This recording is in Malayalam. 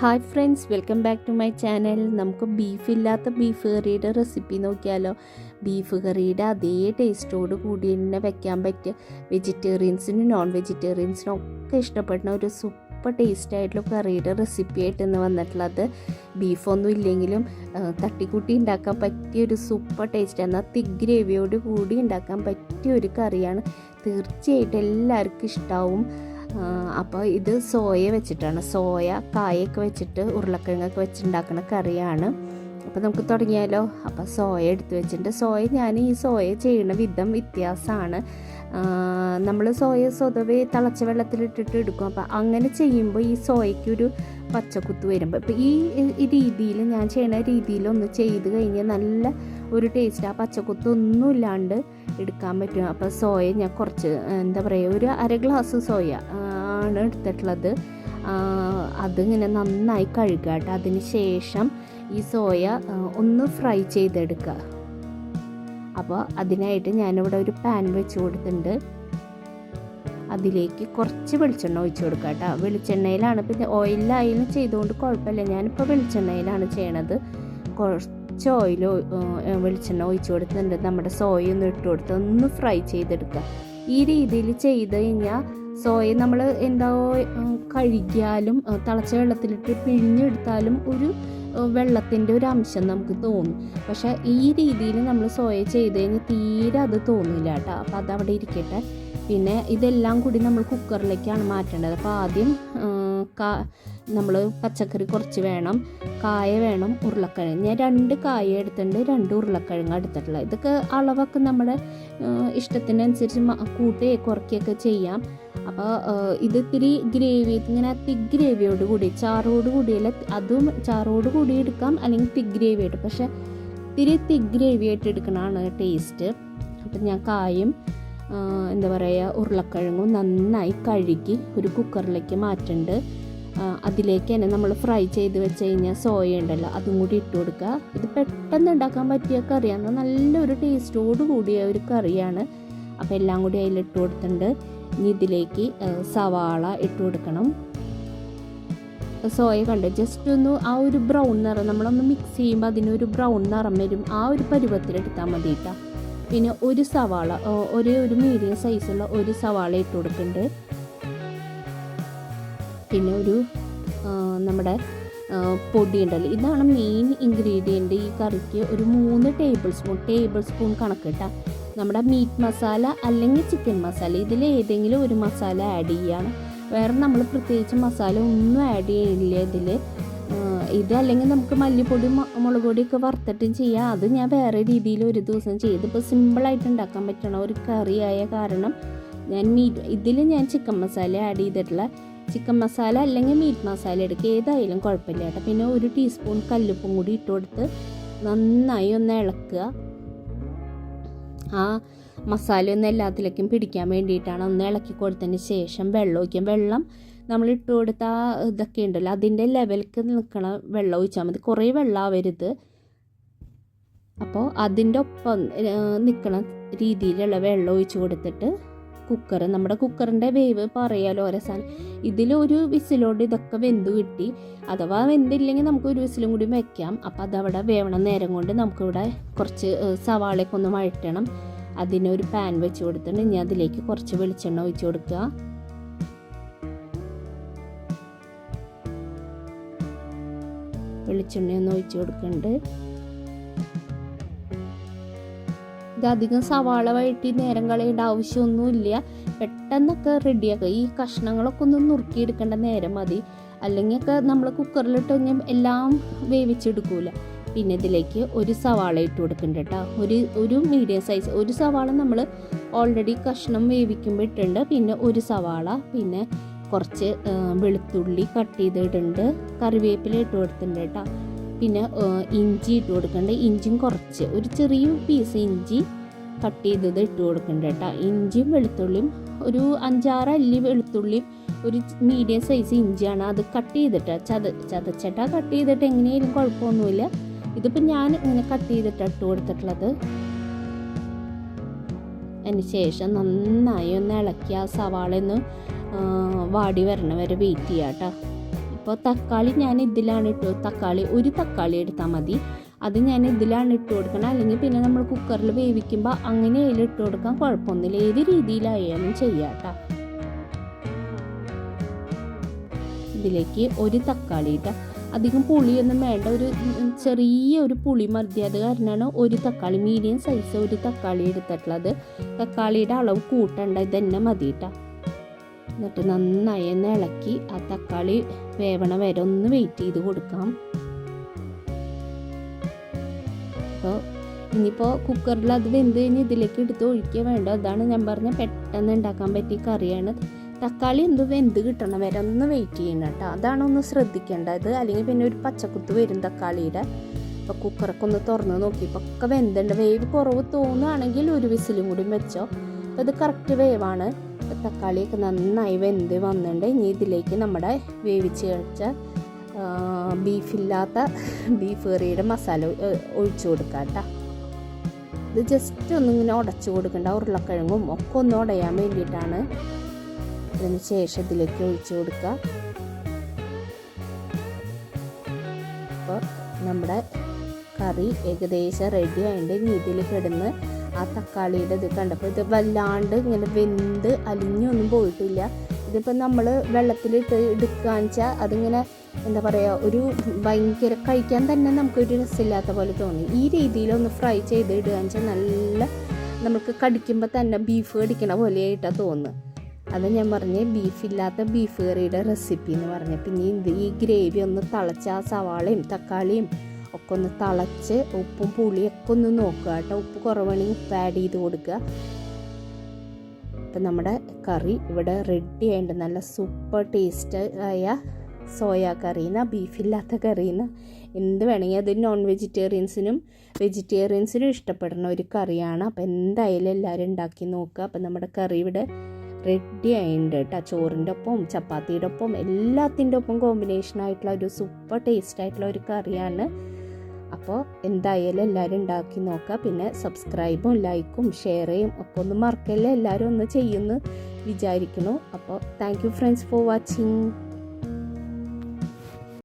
Hi friends welcome back to my channel നമുക്ക് ബീഫ് ഇല്ലാത്ത ബീഫ് കറിയുടെ റെസിപ്പി നോക്കിയാലോ? ബീഫ് കറിയുടെ അതേ ടേസ്റ്റോട് കൂടി തന്നെ വെക്കാൻ പറ്റിയ വെജിറ്റേറിയൻസിനും നോൺ വെജിറ്റേറിയൻസിനും ഒക്കെ ഇഷ്ടപ്പെടുന്ന ഒരു സൂപ്പർ ടേസ്റ്റ് ആയിട്ടുള്ള കറിയുടെ റെസിപ്പി ആയിട്ട് ഇന്ന് വന്നിട്ടുള്ളത്. ബീഫൊന്നും ഇല്ലെങ്കിലും തട്ടിക്കൂട്ടി ഉണ്ടാക്കാൻ പറ്റിയ ഒരു സൂപ്പർ ടേസ്റ്റ് എന്നാൽ തിക് ഗ്രേവിയോട് കൂടി ഉണ്ടാക്കാൻ പറ്റിയ ഒരു കറിയാണ് തീർച്ചയായിട്ടും എല്ലാവർക്കും ഇഷ്ടാവും. അപ്പോൾ ഇത് സോയ വെച്ചിട്ടാണ്. സോയ കായൊക്കെ വെച്ചിട്ട് ഉരുളക്കിഴങ്ങൊക്കെ വെച്ചുണ്ടാക്കുന്ന കറിയാണ്. അപ്പോൾ നമുക്ക് തുടങ്ങിയാലോ? അപ്പോൾ സോയ എടുത്ത് വെച്ചിട്ടുണ്ട്. സോയ ഞാൻ ഈ സോയ ചെയ്യുന്ന വിധം വ്യത്യാസമാണ്. നമ്മൾ സോയ സ്വതവേ തിളച്ച വെള്ളത്തിലിട്ടിട്ട് എടുക്കും. അപ്പോൾ അങ്ങനെ ചെയ്യുമ്പോൾ ഈ സോയയ്ക്കൊരു പച്ചക്കുത്ത് വരുമ്പോൾ ഇപ്പോൾ ഈ രീതിയിൽ ഞാൻ ചെയ്യുന്ന രീതിയിലൊന്ന് ചെയ്ത് കഴിഞ്ഞാൽ നല്ല ഒരു ടേസ്റ്റ് ആ പച്ചക്കുത്ത് ഒന്നുമില്ലാണ്ട് എടുക്കാൻ പറ്റും. അപ്പോൾ സോയ ഞാൻ കുറച്ച് എന്താ പറയുക ഒരു അര ഗ്ലാസ് സോയ ആണ് എടുത്തിട്ടുള്ളത്. അതിങ്ങനെ നന്നായി കഴുകാട്ടെ. കേട്ടോ അതിന് ശേഷം ഈ സോയ ഒന്ന് ഫ്രൈ ചെയ്തെടുക്കുക. അപ്പോൾ അതിനായിട്ട് ഞാനിവിടെ ഒരു പാൻ വെച്ച് കൊടുത്തിട്ടുണ്ട്. അതിലേക്ക് കുറച്ച് വെളിച്ചെണ്ണ ഒഴിച്ചു കൊടുക്കുക കേട്ടോ. വെളിച്ചെണ്ണയിലാണ് പിന്നെ ഓയിലായാലും ചെയ്തുകൊണ്ട് കുഴപ്പമില്ല. ഞാനിപ്പോൾ വെളിച്ചെണ്ണയിലാണ് ചെയ്യണത്. കുറച്ച് ഓയിൽ വെളിച്ചെണ്ണ ഒഴിച്ചു കൊടുത്തിട്ടുണ്ട്. നമ്മുടെ സോയ ഒന്ന് ഇട്ട് കൊടുത്ത് ഒന്ന് ഫ്രൈ ചെയ്തെടുക്കുക ഈ രീതിയിൽ ചെയ്ത് കഴിഞ്ഞാൽ സോയ നമ്മൾ എന്താ കഴുകിയാലും തിളച്ച വെള്ളത്തിലിട്ട് പിഴിഞ്ഞെടുത്താലും ഒരു വെള്ളത്തിന്റെ ഒരു അംശം നമുക്ക് തോന്നും. പക്ഷേ ഈ രീതിയിൽ നമ്മൾ സോയ ചെയ്ത് കഴിഞ്ഞാൽ തീരെ അത് തോന്നില്ല കേട്ടോ. അപ്പോൾ അതവിടെ ഇരിക്കട്ടെ. പിന്നെ ഇതെല്ലാം കൂടി നമ്മൾ കുക്കറിലേക്കാണ് മാറ്റേണ്ടത്. അപ്പോൾ ആദ്യം കാ നമ്മൾ പച്ചക്കറി കുറച്ച് വേണം. കായ വേണം ഉരുളക്കിഴങ്ങ്. ഞാൻ രണ്ട് കായ എടുത്തിട്ടുണ്ട് രണ്ട് ഉരുളക്കിഴങ്ങ് എടുത്തിട്ടുള്ളത്. ഇതൊക്കെ അളവൊക്കെ നമ്മുടെ ഇഷ്ടത്തിനനുസരിച്ച് കൂട്ടുകയൊക്കെ കൂട്ടുകയോ കുറയ്ക്കുകയൊക്കെ ചെയ്യാം. അപ്പോൾ ഇത് ഇത്തിരി ഗ്രേവി ഇങ്ങനെ തിക് ഗ്രേവിയോട് കൂടി ചാറോട് കൂടിയല്ല അതും ചാറോട് കൂടി എടുക്കാം അല്ലെങ്കിൽ തിക് ഗ്രേവി ആയിട്ട്. പക്ഷേ ഇത്തിരി തിക് ഗ്രേവി ആയിട്ട് എടുക്കണതാണ് ടേസ്റ്റ്. അപ്പം ഞാൻ കായും എന്താ പറയുക ഉരുളക്കിഴങ്ങും നന്നായി കഴുകി ഒരു കുക്കറിലേക്ക് മാറ്റുന്നുണ്ട് അതിലേക്ക് തന്നെ നമ്മൾ ഫ്രൈ ചെയ്ത് വെച്ച് കഴിഞ്ഞാൽ സോയ ഉണ്ടല്ലോ അതും കൂടി ഇട്ട് കൊടുക്കുക. ഇത് പെട്ടെന്ന് ഉണ്ടാക്കാൻ പറ്റിയ കറിയാണ്. നല്ലൊരു ടേസ്റ്റോട് കൂടിയ ഒരു കറിയാണ്. അപ്പോൾ എല്ലാം കൂടി അതിലിട്ട് കൊടുത്തിട്ടുണ്ട്. ഇനി ഇതിലേക്ക് സവാള ഇട്ട് കൊടുക്കണം. സോയ കണ്ട്? ജസ്റ്റ് ഒന്ന് ആ ഒരു ബ്രൗൺ നിറം നമ്മളൊന്ന് മിക്സ് ചെയ്യുമ്പോൾ അതിനൊരു ബ്രൗൺ നിറം വരും. ആ ഒരു പരുവത്തിലെടുത്താൽ മതി കേട്ടോ പിന്നെ ഒരു സവാള ഒരേ ഒരു മീഡിയം സൈസുള്ള ഒരു സവാള ഇട്ട് കൊടുക്കുന്നുണ്ട് പിന്നെ ഒരു നമ്മുടെ പൊടി ഉണ്ടല്ലോ. ഇതാണ് മെയിൻ ഇൻഗ്രീഡിയന്റ് ഈ കറിക്ക് ഒരു മൂന്ന് ടേബിൾ സ്പൂൺ ടേബിൾ സ്പൂൺ കണക്ക് കേട്ടോ നമ്മുടെ മീറ്റ് മസാല അല്ലെങ്കിൽ ചിക്കൻ മസാല ഇതിൽ ഏതെങ്കിലും ഒരു മസാല ആഡ് ചെയ്യുകയാണ് വേറെ നമ്മൾ പ്രത്യേകിച്ച് മസാല ഒന്നും ആഡ് ചെയ്യില്ല ഇതിൽ ഇത് അല്ലെങ്കിൽ നമുക്ക് മല്ലിപ്പൊടി മുളക് പൊടിയൊക്കെ വറുത്തിട്ടും ചെയ്യാം. അത് ഞാൻ വേറെ രീതിയിൽ ഒരു ദിവസം ചെയ്ത്. ഇപ്പോൾ സിമ്പിളായിട്ട് ഉണ്ടാക്കാൻ പറ്റണ ഒരു കറിയായ കാരണം ഞാൻ മീറ്റ് ഇതിൽ ഞാൻ ചിക്കൻ മസാല ആഡ് ചെയ്തിട്ടുള്ള ചിക്കൻ മസാല അല്ലെങ്കിൽ മീറ്റ് മസാല എടുക്കുക. ഏതായാലും കുഴപ്പമില്ല കേട്ടോ. പിന്നെ ഒരു ടീസ്പൂൺ കല്ലുപ്പും കൂടി ഇട്ട് കൊടുത്ത് നന്നായി ഒന്ന് ഇളക്കുക. ആ മസാല ഒന്ന് എല്ലാത്തിലേക്കും പിടിക്കാൻ വേണ്ടിയിട്ടാണ് ഒന്ന് ഇളക്കി കൊടുത്തതിന് ശേഷം വെള്ളം ഒഴിക്കാം. വെള്ളം നമ്മൾ ഇട്ട് കൊടുത്ത ഇതൊക്കെ ഉണ്ടല്ലോ അതിന്റെ ലെവലിക്ക് നിൽക്കണ വെള്ളം ഒഴിച്ചാൽ മതി. കുറേ വെള്ളം ആവരുത്. അപ്പോൾ അതിന്റെ ഒപ്പം നിൽക്കണ രീതിയിലുള്ള വെള്ളം ഒഴിച്ച് കൊടുത്തിട്ട് കുക്കർ നമ്മുടെ കുക്കറിന്റെ വേവ് പറയാലോ ഓരോ സാധനം ഇതിലൊരു വിസിലോട് ഇതൊക്കെ വെന്ത് കിട്ടി. അഥവാ വെന്തില്ലെങ്കിൽ നമുക്ക് ഒരു വിസിലും കൂടി വെക്കാം. അപ്പോൾ അതവിടെ വേവണ നേരം കൊണ്ട് നമുക്കിവിടെ കുറച്ച് സവാളയൊക്കെ ഒന്ന് വഴറ്റണം. അതിനൊരു പാൻ വെച്ച് കൊടുത്തിട്ട് ഇനി അതിലേക്ക് കുറച്ച് വെളിച്ചെണ്ണ ഒഴിച്ച് കൊടുക്കുക. വെളിച്ചെണ്ണയൊന്ന് ഒഴിച്ച് കൊടുക്കുന്നുണ്ട്. അധികം സവാള വഴറ്റി നേരം കളയേണ്ട ആവശ്യമൊന്നുമില്ല. പെട്ടെന്നൊക്കെ റെഡിയാക്കുക ഈ കഷ്ണങ്ങളൊക്കെ ഒന്ന് നുറുക്കിയെടുക്കേണ്ട നേരം മതി. അല്ലെങ്കിൽ ഒക്കെ നമ്മൾ കുക്കറിലിട്ട് കഴിഞ്ഞാൽ എല്ലാം വേവിച്ചെടുക്കൂല. പിന്നെ ഇതിലേക്ക് ഒരു സവാള ഇട്ട് കൊടുക്കുന്നുണ്ട് കേട്ടോ ഒരു ഒരു മീഡിയം സൈസ് ഒരു സവാള നമ്മൾ ഓൾറെഡി കഷ്ണം വേവിക്കുമ്പോൾ ഇട്ടുണ്ട് പിന്നെ ഒരു സവാള പിന്നെ കുറച്ച് വെളുത്തുള്ളി കട്ട് ചെയ്തിട്ടുണ്ട്. കറിവേപ്പില ഇട്ട് കൊടുത്തിട്ടുണ്ട് കേട്ടോ പിന്നെ ഇഞ്ചി ഇട്ട് കൊടുക്കുന്നുണ്ട് ഇഞ്ചിയും കുറച്ച്. ഒരു ചെറിയ പീസ് ഇഞ്ചി കട്ട് ചെയ്തത് ഇട്ട് കൊടുക്കണ്ട കേട്ടോ. ഇഞ്ചിയും വെളുത്തുള്ളിയും ഒരു അഞ്ചാറ് അല്ലി വെളുത്തുള്ളിയും ഒരു മീഡിയം സൈസ് ഇഞ്ചിയാണ് അത് കട്ട് ചെയ്തിട്ട് ചത ചതച്ചട്ട കട്ട് ചെയ്തിട്ട് എങ്ങനെയായാലും കുഴപ്പമൊന്നുമില്ല. ഇതിപ്പോൾ ഞാൻ ഇങ്ങനെ കട്ട് ചെയ്തിട്ട് ഇട്ട് കൊടുത്തിട്ടുള്ളത്. അതിന് ശേഷം നന്നായി ഒന്ന് ഇളക്കി ആ സവാള ഒന്ന് വാടി വരണ വരെ വെയിറ്റ് ചെയ്യാം കേട്ടോ. ഇപ്പോൾ തക്കാളി ഞാൻ ഇതിലാണ് ഇട്ടു. തക്കാളി ഒരു തക്കാളി എടുത്താൽ മതി. അത് ഞാൻ ഇതിലാണ് ഇട്ട് കൊടുക്കണം. അല്ലെങ്കിൽ പിന്നെ നമ്മൾ കുക്കറിൽ വേവിക്കുമ്പോൾ അങ്ങനെ അതിൽ ഇട്ട് കൊടുക്കാൻ കുഴപ്പമൊന്നുമില്ല. ഏത് രീതിയിലായാലും ചെയ്യാം ഇതിലേക്ക് ഒരു തക്കാളി ഇട്ട അധികം പുളിയൊന്നും വേണ്ട. ഒരു ചെറിയ ഒരു പുളി മതി. അത് കാരണമാണ് ഒരു തക്കാളി മീഡിയം സൈസ് ഒരു തക്കാളി എടുത്തിട്ടുള്ളത്. തക്കാളിയുടെ അളവ് കൂട്ടണ്ട. ഇത് തന്നെ മതി കേട്ടോ എന്നിട്ട് നന്നായി ഒന്ന് ഇളക്കി ആ തക്കാളി വേവണ വരെ ഒന്ന് വെയിറ്റ് ചെയ്ത് കൊടുക്കാം. ഇനിയിപ്പോൾ കുക്കറിൽ അത് വെന്ത് കഴിഞ്ഞ് ഇതിലേക്ക് എടുത്ത് ഒഴിക്കുക വേണ്ട. അതാണ് ഞാൻ പറഞ്ഞ പെട്ടെന്ന് ഉണ്ടാക്കാൻ പറ്റിയ കറിയാണ്. തക്കാളി എന്ത് വെന്ത് കിട്ടണം വരെ ഒന്ന് വെയിറ്റ് ചെയ്യണം കേട്ടോ. അതാണ് ഒന്ന് ശ്രദ്ധിക്കേണ്ടത്. അല്ലെങ്കിൽ പിന്നെ ഒരു പച്ചക്കുത്ത് വരും തക്കാളിയുടെ. അപ്പോൾ കുക്കറൊക്കെ ഒന്ന് തുറന്ന് നോക്കിയപ്പോൾ ഒക്കെ വെന്തുണ്ട്. വേവ് കുറവ് തോന്നുകയാണെങ്കിൽ ഒരു വിസിലും കൂടി വെച്ചോ. അപ്പോൾ ഇത് കറക്റ്റ് വേവാണ്. തക്കാളിയൊക്കെ നന്നായി വെന്ത് വന്നിട്ടുണ്ട്. ഇനി ഇതിലേക്ക് നമ്മുടെ വേവിച്ച് കഴിച്ച ബീഫില്ലാത്ത ബീഫ് കറിയുടെ മസാല ഒഴിച്ചു കൊടുക്കാം കേട്ടോ. ഇത് ജസ്റ്റ് ഒന്നിങ്ങനെ ഉടച്ചു കൊടുക്കേണ്ട. ഉരുളക്കിഴങ്ങും ഒക്കെ ഒന്ന് ഉടയാൻ വേണ്ടിയിട്ടാണ് അതിന് ശേഷം ഇതിലേക്ക് ഒഴിച്ചു കൊടുക്കുക അപ്പോൾ നമ്മുടെ കറി ഏകദേശം റെഡി ആയിട്ട് ഇനി ഇതിൽ കിടന്ന് ആ തക്കാളിയുടെ ഇത് കണ്ടപ്പോൾ ഇത് വല്ലാണ്ട് ഇങ്ങനെ വെന്ത് അലിഞ്ഞൊന്നും പോയിട്ടില്ല. ഇതിപ്പോൾ നമ്മൾ വെള്ളത്തിലിട്ട് എടുക്കുകയെന്ന് വെച്ചാൽ അതിങ്ങനെ എന്താ പറയുക ഒരു ഭയങ്കര കഴിക്കാൻ തന്നെ നമുക്കൊരു രസമില്ലാത്ത പോലെ തോന്നി. ഈ രീതിയിലൊന്ന് ഫ്രൈ ചെയ്ത് ഇടുകയെന്ന് വെച്ചാൽ നല്ല നമുക്ക് കടിക്കുമ്പോൾ തന്നെ ബീഫ് കടിക്കണ പോലെയായിട്ടാണ് തോന്നുന്നത് അത് ഞാൻ പറഞ്ഞ് ബീഫില്ലാത്ത ബീഫ് കറിയുടെ റെസിപ്പി എന്ന് പറഞ്ഞു. പിന്നെ ഇത് ഈ ഗ്രേവി ഒന്ന് തിളച്ച ആ സവാളയും തക്കാളിയും ഒക്കെ ഒന്ന് തിളച്ച് ഉപ്പും പുളിയൊക്കെ ഒന്ന് നോക്കുക കേട്ടോ. ഉപ്പ് കുറവാണെങ്കിൽ ഉപ്പ് ആഡ് ചെയ്ത് കൊടുക്കുക. അപ്പം നമ്മുടെ കറി ഇവിടെ റെഡി ആയിട്ട് നല്ല സൂപ്പർ ടേസ്റ്റ് ആയ സോയ കറീന ബീഫില്ലാത്ത കറീന. എന്ത് വേണമെങ്കിൽ അത് നോൺ വെജിറ്റേറിയൻസിനും വെജിറ്റേറിയൻസിനും ഇഷ്ടപ്പെടുന്ന ഒരു കറിയാണ്. അപ്പോൾ എന്തായാലും എല്ലാവരും ഉണ്ടാക്കി നോക്കുക. അപ്പോൾ നമ്മുടെ കറി ഇവിടെ റെഡി ആയിട്ടുണ്ട് കേട്ടോ. ചോറിന്റെ ഒപ്പം ചപ്പാത്തിയുടെ ഒപ്പം എല്ലാത്തിന്റെ ഒപ്പം കോമ്പിനേഷൻ ആയിട്ടുള്ള ഒരു സൂപ്പർ ടേസ്റ്റ് ആയിട്ടുള്ള ഒരു കറിയാണ്. അപ്പോൾ എന്തായാലും എല്ലാവരും ഉണ്ടാക്കി നോക്കുക. പിന്നെ സബ്സ്ക്രൈബും ലൈക്കും ഷെയർ ചെയ്യും ഒക്കെ ഒന്ന് മറക്കല്ലേ? എല്ലാവരും ഒന്ന് ചെയ്യുമെന്ന് വിചാരിക്കുന്നു. അപ്പോൾ thank you friends for watching